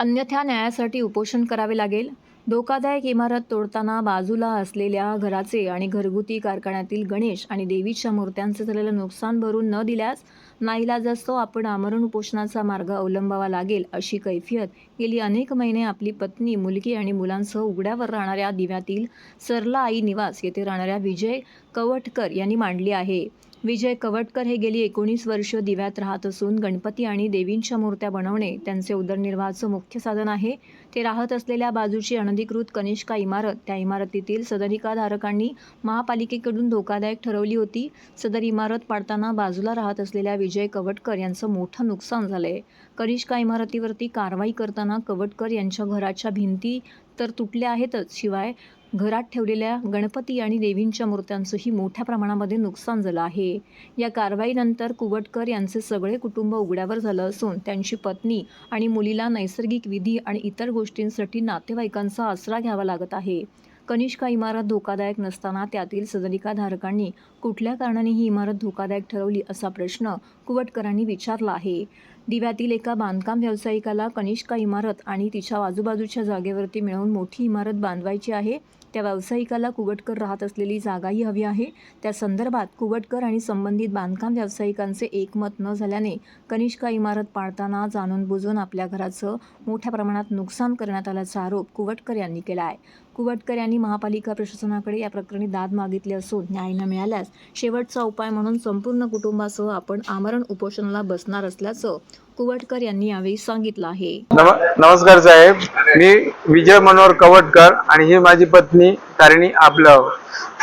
अन्यथा न्यायासाठी उपोषण करावे लागेल. धोकादायक इमारत तोडताना बाजूला असलेल्या घराचे आणि घरगुती कारखान्यातील गणेश आणि देवीच्या मूर्त्यांचे झालेलं नुकसान भरून न दिल्यास नाईलाजास्तव आपण आमरण उपोषणाचा मार्ग अवलंबावा लागेल अशी कैफियत गेली अनेक महिने आपली पत्नी मुलगी आणि मुलांसह उघड्यावर राहणाऱ्या दिव्यातील सरला आई निवास येथे राहणाऱ्या विजय कवटकर यांनी मांडली आहे. विजय कवटकर हे गेली एकोणीस वर्ष दिव्यात राहत असून गणपती आणि देवींच्या मूर्त्या बनवणे त्यांचे उदरनिर्वाहाचं मुख्य साधन आहे. ते राहत असलेल्या बाजूची अनधिकृत कनिष्का इमारत त्या इमारतीतील सदनिकाधारकांनी महापालिकेकडून धोकादायक ठरवली होती. सदर इमारत पाडताना बाजूला राहत असलेल्या विजय कवटकर यांचं मोठं नुकसान झालंय. कनिष्का इमारतीवरती कारवाई करताना कवटकर यांच्या घराच्या भिंती तर तुटल्या आहेतच. शिवाय घरात ठेवलेल्या गणपती आणि देवींच्या मूर्त्यांचंही मोठ्या प्रमाणामध्ये नुकसान झालं आहे. या कारवाईनंतर कुवटकर यांचे सगळे कुटुंब उघड्यावर झालं असून त्यांची पत्नी आणि मुलीला नैसर्गिक विधी आणि इतर गोष्टींसाठी नातेवाईकांचा आसरा घ्यावा लागत आहे. कनिष्का इमारत धोकादायक नसताना त्यातील सदनिकाधारकांनी कुठल्या कारणाने ही इमारत धोकादायक ठरवली असा प्रश्न कुवटकरांनी विचारला आहे. दिव्यातील एका बांधकाम व्यावसायिकाला कनिष्का इमारत आणि तिच्या आजूबाजूच्या जागेवरती मिळवून मोठी इमारत बांधवायची आहे. त्या व्यावसायिकाला कुवटकर राहत असलेली जागाही हवी आहे. त्या संदर्भात कुवटकर आणि संबंधित बांधकाम व्यावसायिकांचे एकमत न झाल्याने कनिष्का इमारत पाडताना जाणून बुजून आपल्या घराचं मोठ्या प्रमाणात नुकसान करण्यात आल्याचा आरोप कुवटकर यांनी केला आहे. कुवटकर यांनी महापालिका प्रशासनाकडे या प्रकरणी दाद मागितली असून न्याय न मिळाल्यास शेवटचा उपाय म्हणून संपूर्ण कुटुंबासह आपण आमरण उपोषणाला बसणार असल्याचं कुवटकर यांनी यावेळी सांगितलं आहे. नम नमस्कार साहेब. मी विजय मनोहर कवटकर आणि ही माझी पत्नी तारिणी आपलं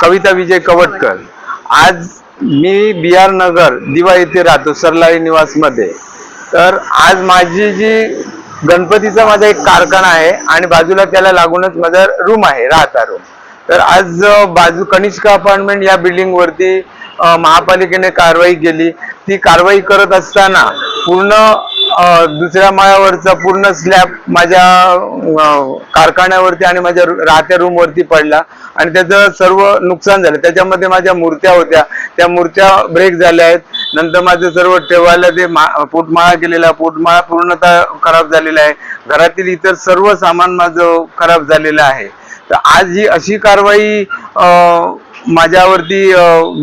कविता विजय कवटकर. आज मी बी आर नगर दिवा येथे राहतो सरलाई निवासमध्ये. तर आज माझी जी गणपतीचा माझा एक कारखाना आहे आणि बाजूला त्याला लागूनच माझा रूम आहे राहता रूम तर आज बाजू कनिष्का अपार्टमेंट या बिल्डिंग वरती महापालिकेने कारवाई केली. ती कारवाई करत असताना पूर्ण दुसऱ्या माळ्यावरचा पूर्ण स्लॅब माझ्या कारखान्यावरती आणि माझ्या रू- राहत्या रूमवरती पडला. आणि त्याचं सर्व नुकसान झालं. त्याच्यामध्ये माझ्या मूर्त्या होत्या. त्या मूर्त्या ब्रेक झाल्या आहेत. नंतर माझं सर्व ठेवायला ते मा- पोटमाळा केलेला. पोटमाळा पूर्णतः खराब झालेला आहे. घरातील इतर सर्व सामान माझं खराब झालेलं आहे. तर आज ही अशी कारवाई माझ्यावरती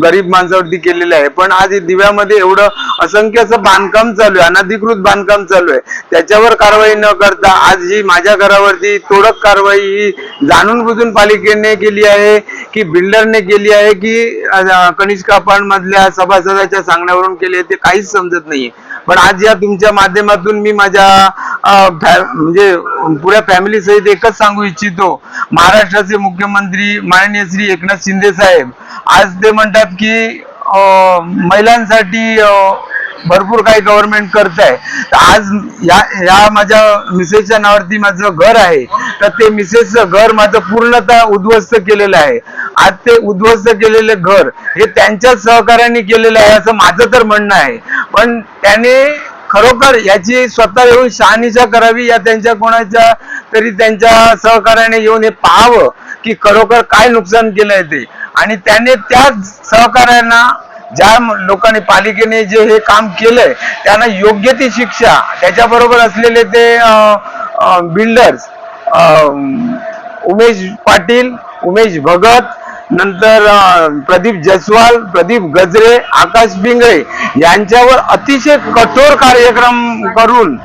गरीब माणसावरती केलेलं आहे. पण आज दिव्यामध्ये एवढं असंख्य असं बांधकाम चालू आहे अनधिकृत बांधकाम चालू आहे. त्याच्यावर कारवाई न करता आज ही माझ्या घरावरती तोडक कारवाई ही जाणून बुजून पालिकेने केली आहे की बिल्डरने केली आहे की अ, कनिष्का मधल्या सभासदाच्या सांगण्यावरून केली आहे ते काहीच समजत नाहीये. पण आज या तुमच्या माध्यमातून मी माझ्या म्हणजे पुऱ्या फॅमिली सहित एकच सांगू इच्छितो. महाराष्ट्राचे मुख्यमंत्री माननीय श्री एकनाथ शिंदे साहेब आज ते म्हणतात की महिलांसाठी भरपूर काही गव्हर्नमेंट करत आहे तर आज या या माझ्या मिसेसच्या नावावरती माझं घर आहे. तर ते मिसेसचं घर माझं पूर्णतः उद्ध्वस्त केलेलं आहे. आज ते उद्ध्वस्त केलेले घर हे त्यांच्याच सहकार्याने केलेलं आहे असं माझं तर म्हणणं आहे. पण त्याने खरोखर याची स्वतः येऊन शहानिशा करावी या त्यांच्या कोणाच्या तरी त्यांच्या सहकार्याने येऊन हे पाहावं की खरोखर काय नुकसान केलंय ते. आणि त्याने त्याच सहकार्यांना ज्या लोकांनी पालिकेने जे हे काम केलंय त्यांना योग्य ती शिक्षा त्याच्याबरोबर असलेले ते बिल्डर्स उमेश पाटील उमेश भगत नंतर प्रदीप जयस्वाल प्रदीप गजरे आकाश बिंगळे यांच्यावर अतिशय कठोर कार्यक्रम करून